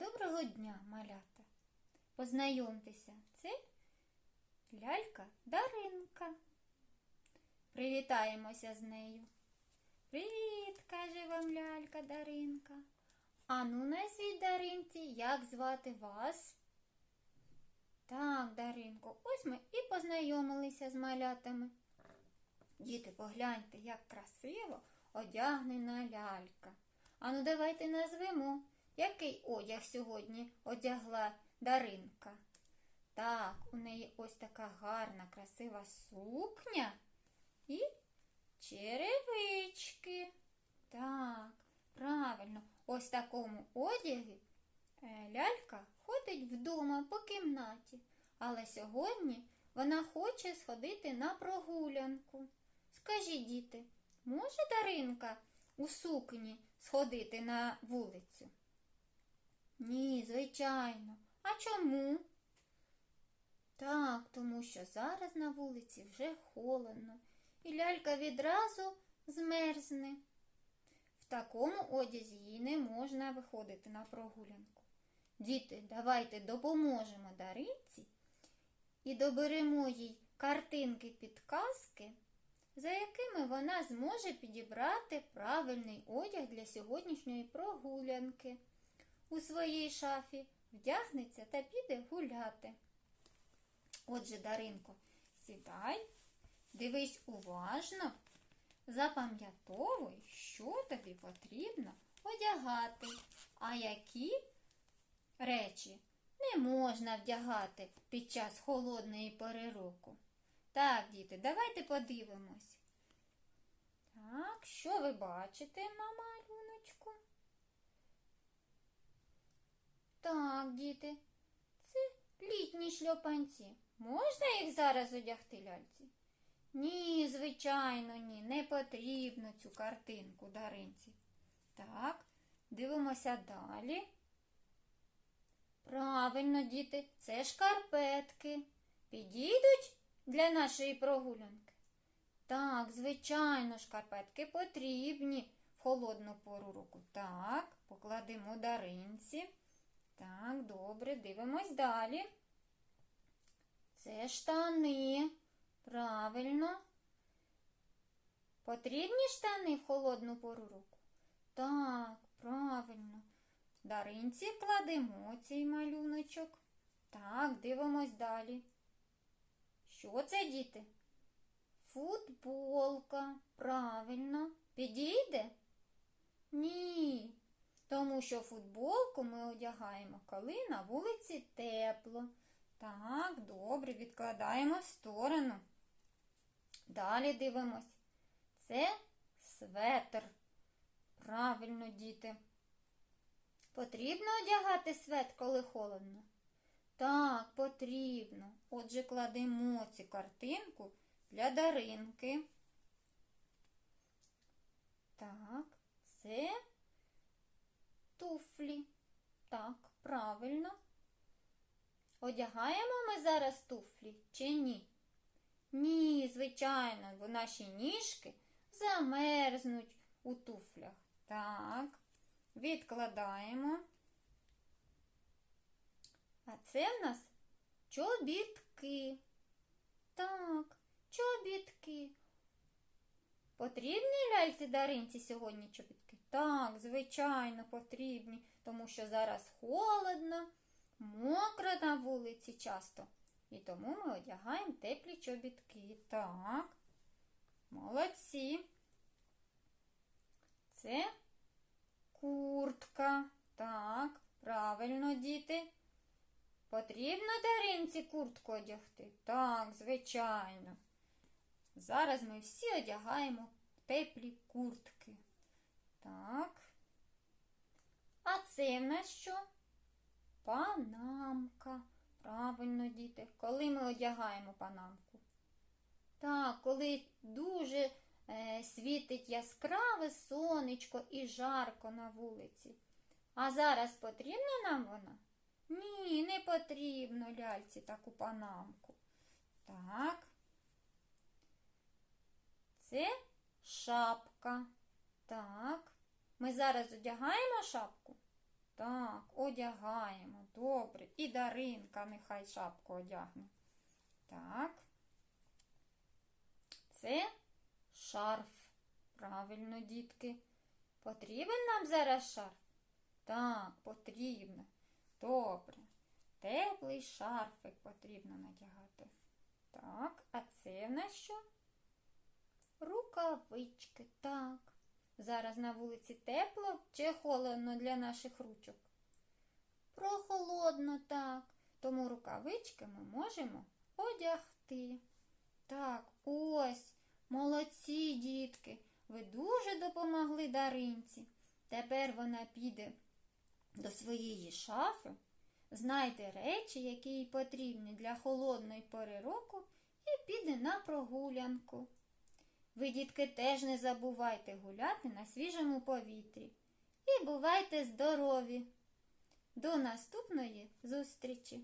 Доброго дня, малята. Познайомтеся, це лялька Даринка. Привітаємося з нею. Привіт, каже вам лялька Даринка. Ану, назвіть Даринці, як звати вас? Так, Даринко, ось ми і познайомилися з малятами. Діти, погляньте, як красиво одягнена лялька. Ану, давайте назвемо, який одяг сьогодні одягла Даринка. Так, у неї ось така гарна, красива сукня і черевички. Так, правильно, ось в такому одягі е, лялька ходить вдома по кімнаті, але сьогодні вона хоче сходити на прогулянку. Скажіть, діти, може Даринка у сукні сходити на вулицю? Ні, звичайно. А чому? Так, тому що зараз на вулиці вже холодно, і лялька відразу змерзне. В такому одязі їй не можна виходити на прогулянку. Діти, давайте допоможемо Даринці і доберемо їй картинки підказки, за якими вона зможе підібрати правильний одяг для сьогоднішньої прогулянки. У своїй шафі вдягнеться та піде гуляти. Отже, Даринко, сідай, дивись уважно, запам'ятовуй, що тобі потрібно одягати, а які речі не можна вдягати під час холодної пори року. Так, діти, давайте подивимось. Так, що ви бачите на малюночку? Так, діти, це літні шльопанці. Можна їх зараз одягти ляльці? Ні, звичайно, ні, не потрібно цю картинку даринці. Так, дивимося далі. Правильно, діти, це шкарпетки. Підійдуть для нашої прогулянки? Так, звичайно, шкарпетки потрібні в холодну пору року. Так, покладемо даринці. Так, добре, дивимось далі. Це штани. Правильно. Потрібні штани в холодну пору року? Так, правильно. Даринці кладемо цей малюночок. Так, дивимось далі. Що це, діти? Футболка. Правильно. Підійде? Ні. Тому що футболку ми одягаємо, коли на вулиці тепло. Так, добре, відкладаємо в сторону. Далі дивимось. Це светр. Правильно, діти. Потрібно одягати свет, коли холодно? Так, потрібно. Отже, кладемо цю картинку для даринки. Так, це туфлі. Так, правильно. Одягаємо ми зараз туфлі чи ні? Ні, звичайно, бо наші ніжки замерзнуть у туфлях. Так, відкладаємо. А це в нас чобітки. Так, чобітки. Потрібні ляльці даринці сьогодні чобітки? Так, звичайно, потрібні, тому що зараз холодно, мокро на вулиці часто. І тому ми одягаємо теплі чобітки. Так, молодці. Це куртка. Так, правильно, діти. Потрібно даринці куртку одягти? Так, звичайно. Зараз ми всі одягаємо теплі куртки. Так. А це в нас що? Панамка. Правильно, діти. Коли ми одягаємо панамку? Так, коли дуже е, світить яскраве сонечко і жарко на вулиці. А зараз потрібна нам вона? Ні, не потрібно ляльці таку панамку. Так. Це шапка. Так. Ми зараз одягаємо шапку? Так, одягаємо. Добре. І Даринка нехай шапку одягне. Так. Це шарф. Правильно, дітки. Потрібен нам зараз шарф? Так, потрібно. Добре. Теплий шарфик потрібно надягати. Так, а це в що? Рукавички, так. Зараз на вулиці тепло чи холодно для наших ручок? Прохолодно, так. Тому рукавички ми можемо одягти. Так, ось, молодці, дітки. Ви дуже допомогли Даринці. Тепер вона піде до своєї шафи, знайде речі, які їй потрібні для холодної пори року, і піде на прогулянку. Ви, дітки, теж не забувайте гуляти на свіжому повітрі. І бувайте здорові! До наступної зустрічі!